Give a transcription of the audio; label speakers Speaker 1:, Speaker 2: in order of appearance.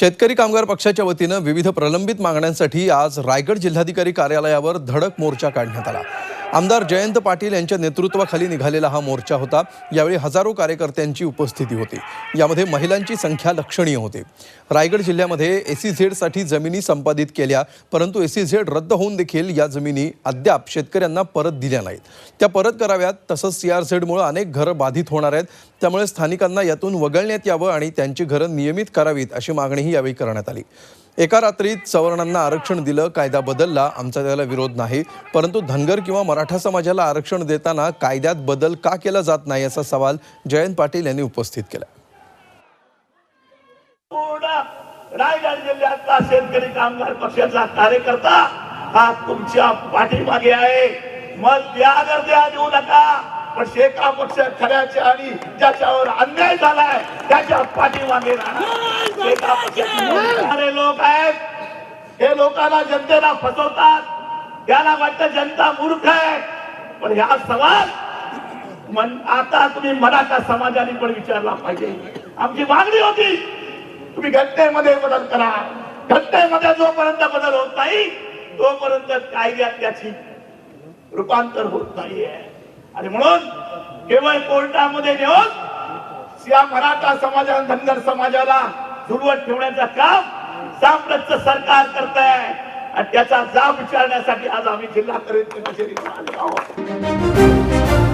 Speaker 1: शेतकरी कामगार पक्षाच्या वतीनं विविध प्रलंबित मागण्यांसाठी आज रायगड जिल्हाधिकारी कार्यालयावर धडक मोर्चा काढण्यात आला. आमदार जयंत पाटील यांच्या नेतृत्वाखाली निघालेला हा मोर्चा होता. यावेळी हजारो कार्यकर्त्यांची उपस्थिती होती. यामध्ये महिलांची संख्या लक्षणीय होती. रायगड जिल्ह्यामध्ये एसी झेडसाठी जमिनी संपादित केल्या परंतु एसी झेड रद्द होऊन देखील या जमिनी अद्याप शेतकऱ्यांना परत दिल्या नाहीत. त्या परत कराव्यात तसंच सी आर झेडमुळे अनेक घरं बाधित होणार आहेत. त्यामुळे स्थानिकांना यातून वगळण्यात यावं आणि त्यांची घरं नियमित करावीत अशी मागणीही यावेळी करण्यात आली. एका रात्रीत सवर्णांना आरक्षण दिलं कायदा बदलला आमचा त्याला विरोध नाही. परंतु धनगर किंवा मराठा समाजाला आरक्षण देताना कायद्यात बदल का केला जात नाही असा सवाल जयंत पाटील यांनी उपस्थित केला.
Speaker 2: रायगड जिल्ह्यातला शेतकरी कामगार पक्षाचा कार्यकर्ता हा तुमच्या पाठीमागे आहे. मत द्या अगर द्या देऊ नका. पण शेका पक्ष खऱ्याचे आणि ज्याच्यावर अन्याय झालाय त्याच्या पाठीमागे राहणार. शेका पक्षाचे मोठे लोक आहेत. हे लोकांना जनतेला फसवतात. याला वाटतं जनता मूर्ख आहे. पण ह्या सवाल मन आता तुम्ही मराठा समाजाने पण विचारला पाहिजे. आमची मागणी होती तुम्ही घटनेमध्ये बदल करा. घटनेमध्ये जोपर्यंत बदल होत नाही तोपर्यंत कायद्यात त्याची रूपांतर होत नाहीये. आणि म्हणून केवळ कोर्टामध्ये नेऊन या मराठा समाजाला धनगर समाजाला झुलवत ठेवण्याचं काम साम्राज्य सरकार करत आहे आणि त्याचा जाब विचारण्यासाठी आज आम्ही जिल्हा करेल आलो आहोत.